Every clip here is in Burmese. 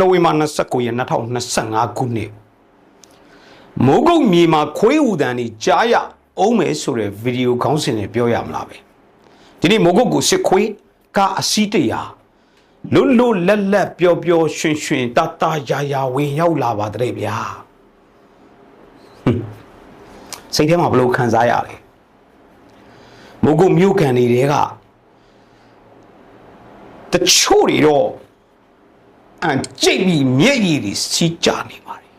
နိုဝင်ဘာ29ရက်2025ခုနှစ်မိုးကုတ်မြေမှာခွေးဦးတန်ကြီးကြားရအောင်မယ်ဆိုတဲ့ဗီဒီယိုခေါင်းစဉ်နဲ့ပြောရမလားပဲဒီနေ့မိုးကုတ်ကိုစစ်ခွေးကအစီးတရာလွတ်လွတ်လပ်လပ်ပျော်ပျော်ရွှင်ရွှင်တတရာရာဝင်ရောက်လာပါတဲ့ဗျာဟွန်းစိတ်ထဲမှာဘယ်လိုခံစားရလဲမိုးကုတ်မြို့ကန်တွေကတချို့တွေတော့ အန်ကြိတ်ပြီးမျက်ရည်တွေစီးကြနေပါတယ်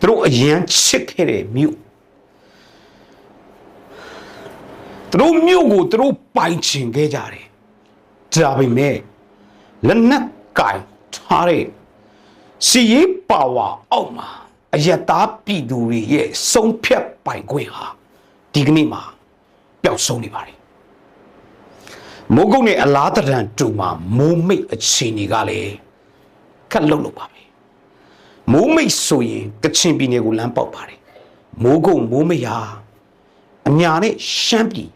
သူတို့အရန်ချစ်ခဲ့တဲ့မြို့သူတို့မြို့ကိုသူတို့ပိုင်ချင်ခဲ့ကြတယ်ဒါပေမဲ့လက်နက်ကင်ထားတဲ့စီရေးပါဝါအောက်မှာအယက်သားပြည်သူတွေရဲ့ဆုံးဖြတ်ပိုင်ခွင့်ဟာဒီကနေ့မှာပျောက်ဆုံးနေပါတယ်မိုးကုတ်နဲ့အလားတရံတူမှာမိုးမိတ်အခြေအနေကလည်း ခက်လုံလို့ပါပဲမိုးမိတ်ဆိုရင်ကချင်ပြည်နယ်ကိုလမ်းပေါက်ပါတယ်မိုးကုတ်မိုးမိတ်ဟာအညာနဲ့ရှမ်းပြည်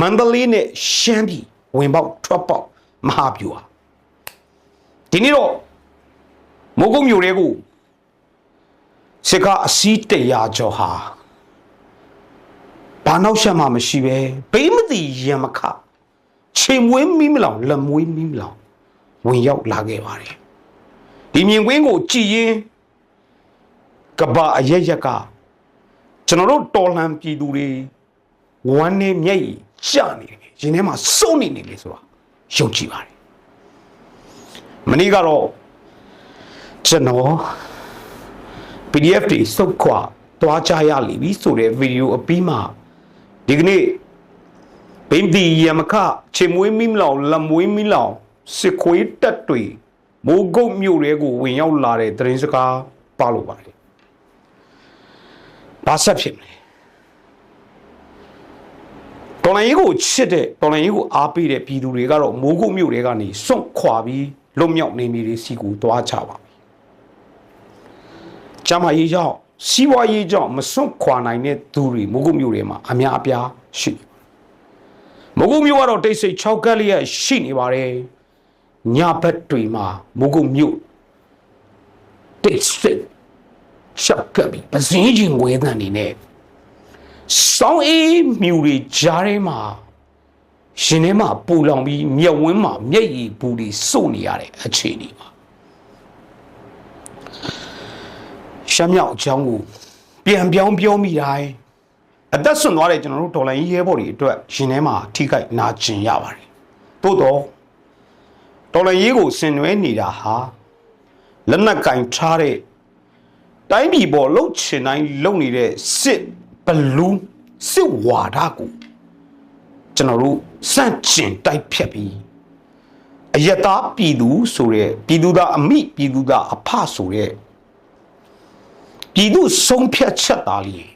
မန္တလေးနဲ့ရှမ်းပြည်ဝင်ပေါက်ထွက်ပေါက်မဟာဗျူဟာဒီနေ့တော့မိုးကုတ်မြို့တွေကိုစစ်ကားအစီးတရာကျော်ဟာဘာနောက်ရှက်မှမရှိပဲဘေးမတိရံမခချိန်မွေးမီးမလောင်လက်မွေးမီးမလောင် ဝင်ရောက်လာခဲ့ပါတယ်ဒီမြင်ကွင်းကိုကြည်ရင်ကဘာအရက်ရက်ကကျွန်တော်တို့တော်လှန်ပြည်သူတွေဝမ်းနဲ့မျက်ရည်ကျနေတယ်ရင်ထဲမှာစုံနေနေလေဆိုတာယုံကြည်ပါတယ်မနေ့ကတော့ကျွန်တော် PDF တွေစုတ်ခွာသွားကြရလိပြီဆိုတဲ့ဗီဒီယိုအပြီးမှာဒီကနေ့ဘိမဒီယမခချေမွေးမိမလောင်လမွေးမိလောင် စစ်ခွေးတက်တွေမိုးကုတ်မြို့တွေကိုဝင်ရောက်လာတဲ့သတင်းစကားပါလို့ပါတယ်ဘာဆက်ဖြစ်မလဲတော်လိုင်းကြီးကိုချစ်တဲ့တော်လိုင်းကြီးကိုအားပေးတဲ့ပြည်သူတွေကတော့မိုးကုတ်မြို့တွေကနေစွန့်ခွာပြီးလွတ်မြောက်နေမိတွေစီကိုသွားကြပါပြီ။ကျမရေးကြောင့်စီးပွားရေးကြောင့်မစွန့်ခွာနိုင်တဲ့သူတွေမိုးကုတ်မြို့တွေမှာအများအပြားရှိနေ။မိုးကုတ်မြို့ကတော့တိတ်ဆိတ်6ကက်လျက်ရှိနေပါတယ်။ ညဘက်တွေမှာမိုးကုတ်မြို့တိတ်ဆိတ်ရှောက်ကပ်ပြီးပစင်းချင်းဝဲတန်နေနဲ့စောင်းအေးမြူတွေကြားထဲမှာရှင်ထဲမှာပူလောင်ပြီးမျက်ဝန်းမှာမျက်ရည်ဘူးတွေစုပ်နေရတဲ့အခြေအနေပါရှမ်းမြောက်အကြောင်းကိုပြန်ပြောင်းပြောမိတိုင်းအသက်ဆွန့်သွားတဲ့ကျွန်တော်တို့ဒေါ်လာကြီးရဲဘော်တွေအတွက်ရှင်ထဲမှာထိခိုက်နာကျင်ရပါတယ်သို့တော့ ဒေါ်လာကြီးကိုဆင်နွှဲနေတာဟာလက်နက်ကင်ထားတဲ့တိုင်းပြည်ပေါ်လှုပ်ချင်တိုင်းလှုပ်နေတဲ့စစ်ဘလူးစစ်ဝါဒကိုကျွန်တော်တို့စန့်ကျင်တိုက်ဖြတ်ပြီးအယက်သားပြည်သူဆိုတဲ့ပြည်သူသားအမိပြည်သူသားအဖဆိုတဲ့ပြည်သူဆုံးဖြတ်ချက်သားလေး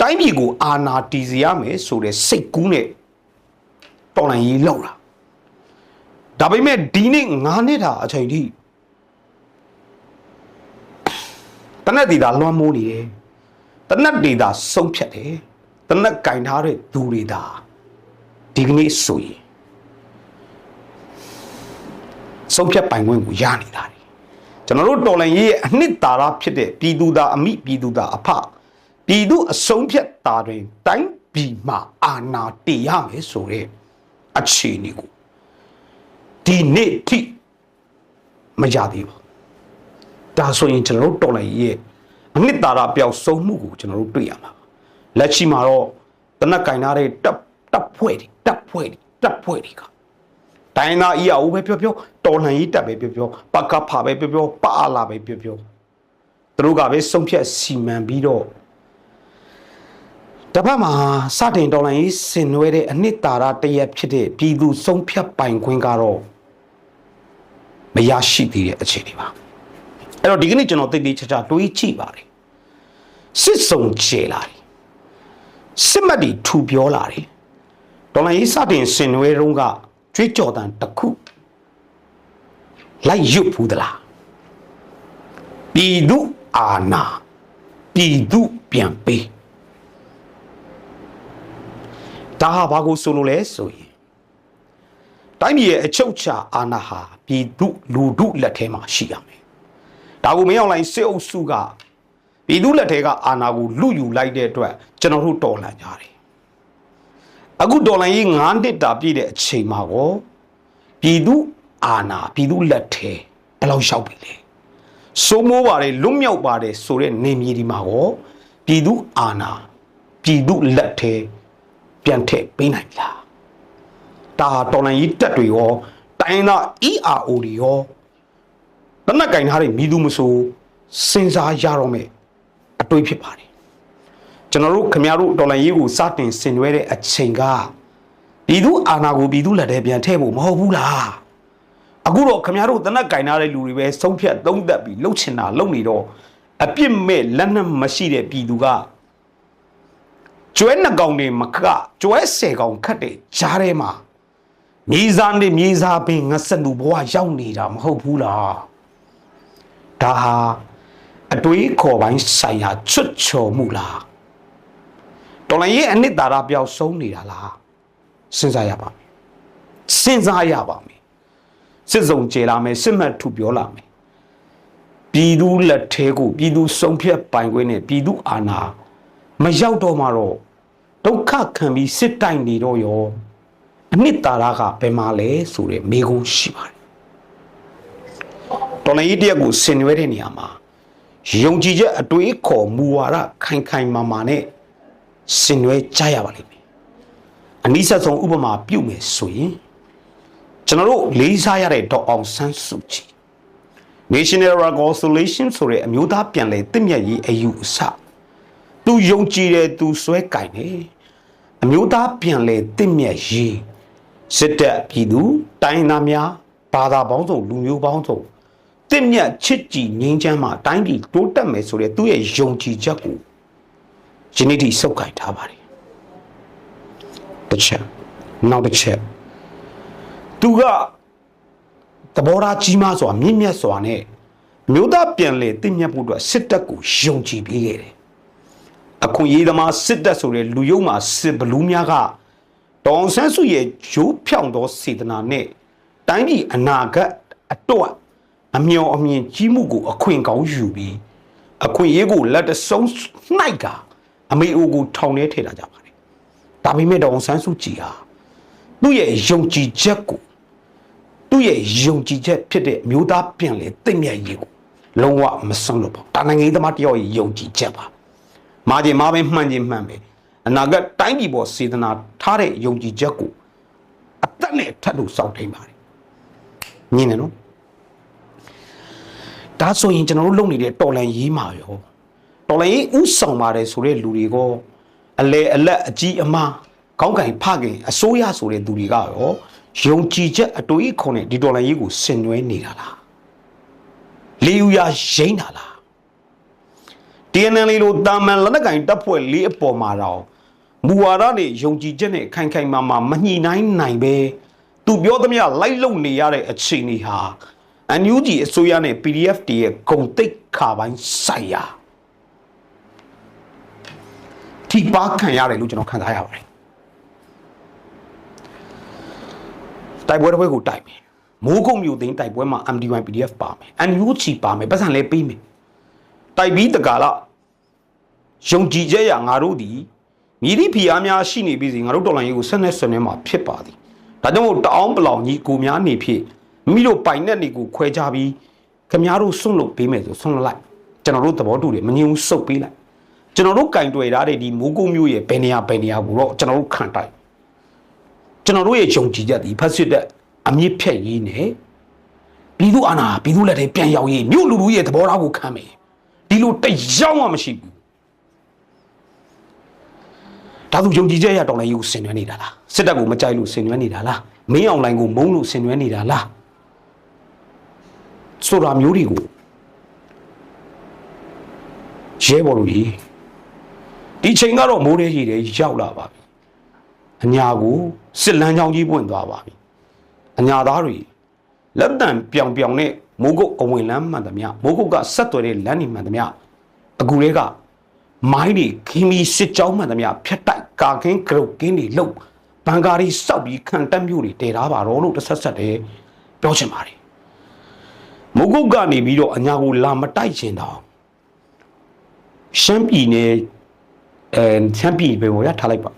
တိုင်းပြည်ကိုအာဏာတည်စေရမယ်ဆိုတဲ့စိတ်ကူးနဲ့တော်လှန်ရေးလောက်တာ ဒါပေမဲ့ဒီနေ့9နှစ်တာအချိန်ထိတနက်တီတာလွှမ်းမိုးနေတယ်တနက်တီတာဆုံးဖြတ်တယ်တနက်ကင်ထားတဲ့သူတွေဒါဒီကနေ့ဆိုရင်ဆုံးဖြတ်ပိုင်ခွင့်ကိုရနေတာတယ်ကျွန်တော်တို့တော်လှန်ရေးရဲ့အနှစ်သာရဖြစ်တဲ့ပြည်သူသားအမိပြည်သူသားအဖပြည်သူအဆုံးဖြတ်တာတွင်တိုင်းပြည်မှာအာဏာတည်ရမယ်ဆိုတဲ့အခြေအနေကို ဒီနေ့ထိမရသေးပါဘူးဒါဆိုရင်ကျွန်တော်တို့တော်လှန်ရေးရဲ့အနှစ်သာရပျောက်ဆုံးမှုကိုကျွန်တော်တို့တွေ့ရမှာပါလက်ရှိမှာတော့တနက်ကင်ထားတဲ့တပ်တပ်ဖွဲ့တွေတပ်ဖွဲ့တွေတပ်ဖွဲ့တွေကတိုင်းသားအီအိုပဲပြောပြောတော်လှန်ရေးတပ်ပဲပြောပြောပကဖာပဲပြောပြောပအာလာပဲပြောပြောသူတို့ကပဲဆုံးဖြတ်စီမံပြီးတော့တပတ်မှာစတင်တော်လှန်ရေးဆင်နွှဲတဲ့အနှစ်သာရတရက်ဖြစ်တဲ့ပြည်သူဆုံးဖြတ်ပိုင်ခွင့်ကတော့ မရရှိသေးတဲ့အခြေအနေပါအဲ့တော့ဒီကနေ့ကျွန်တော်သိသိချာချာတွေးကြည့်ပါတယ်စစ်စုံချေလာတယ်စစ်မှတ်တွေထူပြောလာတယ်ဒေါ်လာရေးစတင်ဆင်နွှဲတုန်းကကြွေးကြော်တန်တစ်ခုလိုက်ရွတ်ဘူးသလားပြည်သူအာနာပြည်သူပြန်ပေးဒါဟာဘာကိုဆိုလို့လဲဆိုရင် တိုင်းပြည်ရဲ့အချုပ်ချာအာဏာဟာပြည်သူလူထုလက်ထဲမှာရှိရမယ်ဒါကိုမင်းအောင်လှိုင်စစ်အုပ်စုကပြည်သူလက်ထဲကအာဏာကိုလူယူလိုက်တဲ့အတွက်ကျွန်တော်တို့တော်လှန်ကြတယ်အခုတော်လှန်ရေး9နှစ်တာပြည့်တဲ့အချိန်မှာကိုပြည်သူအာဏာပြည်သူလက်ထဲဘယ်လောက်ရောက်ပြီလဲစိုးမိုးပါတယ်လွတ်မြောက်ပါတယ်ဆိုတဲ့နေမြေဒီမှာကိုပြည်သူအာဏာပြည်သူလက်ထဲပြန်ထည့်ပေးနိုင်လား ဒါဟာတော်လှန်ရေးတက်တွေရောတိုင်းသား ERO တွေရောတနက်ကင်ထားတဲ့မိသူမဆိုစဉ်းစားရတော့မယ်အတွေးဖြစ်ပါတယ်ကျွန်တော်တို့ခင်ဗျားတို့တော်လှန်ရေးကိုစတင်ဆင်နွှဲတဲ့အချိန်ကပြည်သူအာဏာကိုပြည်သူလက်ထဲပြန်ထည့်ဖို့မဟုတ်ဘူးလားအခုတော့ခင်ဗျားတို့တနက်ကင်ထားတဲ့လူတွေပဲဆုံးဖြတ်သုံးသက်ပြီးလှုပ်ချင်တာလှုပ်နေတော့အပြစ်မဲ့လက်နက်မရှိတဲ့ပြည်သူကကျွဲနှစ်ကောင်တွေမကကျွဲဆယ်ကောင်ခတ်တဲ့ဂျားထဲမှာ မြေစားနဲ့မြေစားပင်ငဆက်လူဘဝရောက်နေတာမဟုတ်ဘူးလားဒါဟာအတွေးခေါ်ပိုင်းဆိုင်ရာချွတ်ချော်မှုလားတော်လည်းရဲ့အနှစ်သာရပြောက်ဆုံးနေတာလားစဉ်းစားရပါမယ်စဉ်းစားရပါမယ်စစ်စုံကျေလာမယ်စစ်မှတ်ထုပြောလာမယ်ပြည်သူလက်ထဲကိုပြည်သူစုံဖြတ်ပိုင်ခွင့်နဲ့ပြည်သူအာဏာမရောက်တော့မှတော့ဒုက္ခခံပြီးစစ်တိုင်နေတော့ရော အနှစ်သာရကဘယ်မှာလဲဆိုတဲ့မေးခွန်းရှိပါတယ်တော်လည်းတရက်ကိုဆင်နွှဲတဲ့နေရာမှာယုံကြည်ချက်အတွေးခေါ်မူဝါဒခိုင်ခိုင်မာမာနဲ့ဆင်နွှဲကြရပါလိမ့်မယ်အနည်းဆက်ဆုံးဥပမာပြုမယ်ဆိုရင်ကျွန်တော်တို့လေးစားရတဲ့ဒေါက်အောင်ဆန်းစုကြည် National Reconciliation ဆိုတဲ့အမျိုးသားပြန်လည်တည်မြတ်ရေးအယူအဆသူယုံကြည်တယ်သူစွဲကင်တယ်အမျိုးသားပြန်လည်တည်မြတ်ရေး စစ်တပ်ပြည်သူတိုင်းသားများဘာသာပေါင်းစုံလူမျိုးပေါင်းစုံတင့်မြတ်ချစ်ကြည်ငြိမ်းချမ်းမှတိုင်းပြည်တိုးတက်မယ်ဆိုတဲ့သူ့ရဲ့ယုံကြည်ချက်ကိုယနေ့ထိစုပ်ကိုင်ထားပါတယ်တစ်ချက်နောက်တစ်ချက်သူကသဘောထားကြီးမားစွာမြင့်မြတ်စွာနဲ့မြို့သားပြန်လေတင့်မြတ်ဖို့အတွက်စစ်တပ်ကိုယုံကြည်ပေးခဲ့တယ်အခွင့်အရေးသမားစစ်တပ်ဆိုတဲ့လူယုံမှာစစ်ဘလူးများက ဒေါအောင်ဆန်းစုရဲ့ရိုးဖြောင်သောစေတနာနဲ့တိုင်းပြည်အနာဂတ်အတွက်အမျော်အမြင်ကြီးမှုကိုအခွင့်ကောင်းယူပြီးအခွင့်အရေးကိုလက်တဆုံးနှိုက်တာအမေအိုကိုထောင်ထဲထည့်လာကြပါတယ်။ဒါပေမဲ့ဒေါအောင်ဆန်းစုကြည်ဟာသူ့ရဲ့ယုံကြည်ချက်ကိုသူ့ရဲ့ယုံကြည်ချက်ဖြစ်တဲ့မျိုးသားပြန်လေသိမ့်မြတ်ရေးကိုလုံးဝမဆုံးလို့ပေါ့။ဒါနိုင်ငံရေးသမားတယောက်ရဲ့ယုံကြည်ချက်ပါ။မာခြင်းမာပဲမှန်ခြင်းမှန်ပဲ အနာဂတ်တိုင်းပြည်ပေါ်စေတနာထားတဲ့ယုံကြည်ချက်ကိုအသက်နဲ့ထပ်လို့စောင့်ထိန်ပါတယ်။မြင်တယ်နော်။ဒါဆိုရင်ကျွန်တော်တို့လုပ်နေတဲ့တော်လန်ရေးမှာရောတော်လန်ရေးဥဆောင်ပါတယ်ဆိုတဲ့လူတွေကအလေအလက်အကြီးအမားခေါင်းကင်ဖခင်အစိုးရဆိုတဲ့သူတွေကရောယုံကြည်ချက်အတူကြီးခွန်နဲ့ဒီတော်လန်ရေးကိုဆင်နွှဲနေတာလားလေယူရရိမ့်တာလား TNL လို့တာမန်လက်နက်ကင်တပ်ဖွဲ့လေးအပေါ်မှာတော့ မူဝါဒနဲ့ယုံကြည်ချက်နဲ့ခိုင်ခိုင်မာမာမညှိနှိုင်းနိုင်ပဲသူပြောသမျှလိုက်လုံနေရတဲ့အခြေအနေဟာအန်ယူဂျီအစိုးရနဲ့ PDF တည်းရဲ့ဂုံတိတ်ခါပိုင်းဆိုင်ရာထိပါခံရတယ်လို့ကျွန်တော်ခံစားရပါတယ်တိုက်ပွဲတစ်ပွဲကိုတိုက်မယ်မိုးကုတ်မျိုးသိန်းတိုက်ပွဲမှာ MD1 PDF ပါမယ် NUG ပါမယ်ပတ်စံလည်းပေးမယ်တိုက်ပြီးတကာလယုံကြည်ချက်ရငါတို့ဒီ မြည်သည့်ဖီအားများရှိနေပြီစီငါတို့တော်လိုင်းရေးကိုဆက်နဲ့ဆက်နဲ့မှာဖြစ်ပါသည်ဒါကြောင့်မို့တအောင်ပလောင်ကြီးကိုများနေဖြစ်မိတို့ပိုင်နဲ့နေကိုခွဲကြပြီးခမားတို့ဆွန့်လို့ပေးမယ်ဆိုဆွန့်လိုက်ကျွန်တော်တို့သဘောတူတယ်မငြင်းဘူးစုပ်ပေးလိုက်ကျွန်တော်တို့ကင်တွေ့ထားတဲ့ဒီမိုးကုတ်မျိုးရဲ့ဘယ်နေရာဘယ်နေရာကိုတော့ကျွန်တော်တို့ခံတိုက်ကျွန်တော်တို့ရဲ့ယုံကြည်ချက်ဒီဖတ်စစ်တဲ့အမြင့်ဖြတ်ရေးနဲ့ပြည်သူအာဏာပြည်သူလက်ထဲပြန်ရောက်ရေးမြို့လူလူရဲ့သဘောထားကိုခံမယ်ဒီလိုတယောက်မှမရှိဘူး ဒါသူယုံကြည်ချက်ရတော်လည်းယူဆင်နွှဲနေတာလားစစ်တပ်ကိုမကြိုက်လို့ဆင်နွှဲနေတာလားမင်းအောင်လိုင်းကိုမုန်းလို့ဆင်နွှဲနေတာလားဆိုတာမျိုးတွေကိုရဲဘော်တို့ကြီးဒီချိန်ကတော့မိုးရဲကြီးတွေရောက်လာပါပြီအညာကိုစစ်လန်းချောင်းကြီးပွင့်သွားပါပြီအညာသားတွေလက်တံပြောင်ပြောင်နဲ့မိုးကုတ်အဝင်လန်းမှန်သမျှမိုးကုတ်ကဆက်သွယ်တဲ့လမ်းနေမှန်သမျှအခုတွေက မိုင်းတွေခင်းပြီးစစ်ကြောင်းမှန်သမျှဖြတ်တိုက်ကာကင်းကရုတ်ကင်းတွေလှုပ်ဗန်ကားတွေစောက်ပြီးခံတက်မျိုးတွေတည်ထားပါတော့လို့တစ်ဆက်ဆက်တည်းပြောချင်ပါတယ်မုတ်ကုတ်ကနေပြီးတော့အညာကိုလာမတိုက်ချင်တော့ရှမ်းပြည်နယ်အဲရှမ်းပြည်ပဲဘောရထားလိုက်ပါ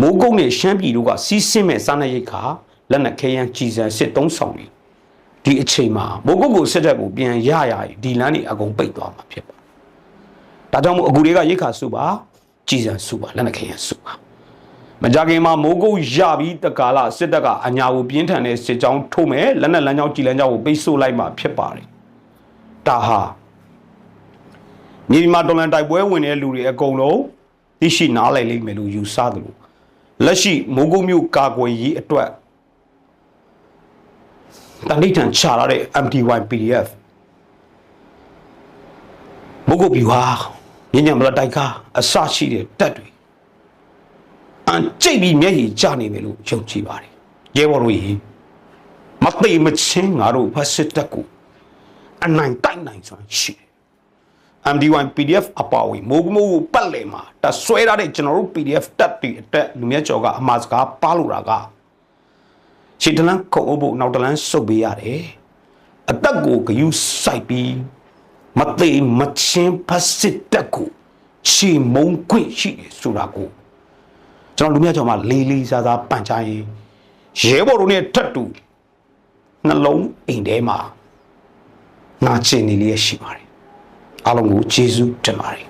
မိုးကုတ်နဲ့ရှမ်းပြည်တို့ကစီးဆင်းမဲ့စားနပ်ရိတ်ခါလက်နက်ခဲယမ်းကြီးစံစစ်သုံးဆောင်နေဒီအချိန်မှာမိုးကုတ်ကိုစစ်တပ်ကိုပြန်ရရရင်ဒီလမ်းတွေအကုန်ပိတ်သွားမှာဖြစ်ပါ ဒါကြောင့်မို့အခုတွေကရိတ်ခါစုပါကြီးစံစုပါလက်နက်ခဲယမ်းစုပါမကြခင်မှာမိုးကုတ်ရပြီးတကာလစစ်တပ်ကအညာကိုပြင်းထန်တဲ့စစ်ကြောင်းထုတ်မယ်လက်နက်လမ်းကြောင်းကြီးလမ်းကြောင်းကိုပိတ်ဆို့လိုက်မှာဖြစ်ပါတယ်ဒါဟာမြေဒီမှာတော်လန်တိုက်ပွဲဝင်တဲ့လူတွေအကုန်လုံးသိရှိနားလည်လိမ့်မယ်လို့ယူဆတယ်လို့လက်ရှိမိုးကုတ်မြို့ကာကွယ်ရေးအတွက်တန်ဋိဌာန်ချလာတဲ့ MTY PDF မိုးကုတ်ပြည်ဟာ ညညမလတိုက်ကားအစရှိတဲ့တက်တွေအန်ကြိတ်ပြီးမျက်ရည်ကျနေမယ်လို့ယုံကြည်ပါတယ်ရဲဘော်တို့ရေမသိမချင်းငါတို့ဖတ်စစ်တက်ကိုအနိုင်တိုက်နိုင်စွမ်းရှိတယ် MD1 PDF အပါအဝင်မိုးကမိုးကိုပတ်လည်မှာတဆွဲထားတဲ့ကျွန်တော်တို့ PDF တက်တွေအတက်လူမြတ်ကျော်ကအမှားစကားပါလို့တာကရှစ်တလန်းခုံအုပ်ဖို့နောက်တလန်းစုပ်ပေးရတယ်အတက်ကိုဂယုစိုက်ပြီး မသိမချင်းဖတ်စစ်တက်ကိုချီမုံခွင့်ရှိတယ်ဆိုတာကိုကျွန်တော်လူမြတ်ကျော်မှာလေးလေးစားစားပန့်ချရင်ရဲဘော်တို့နဲ့ထပ်တူနှလုံးအိမ်ထဲမှာငါချင်နေလေးရရှိပါတယ်အားလုံးကိုကျေးဇူးတင်ပါတယ်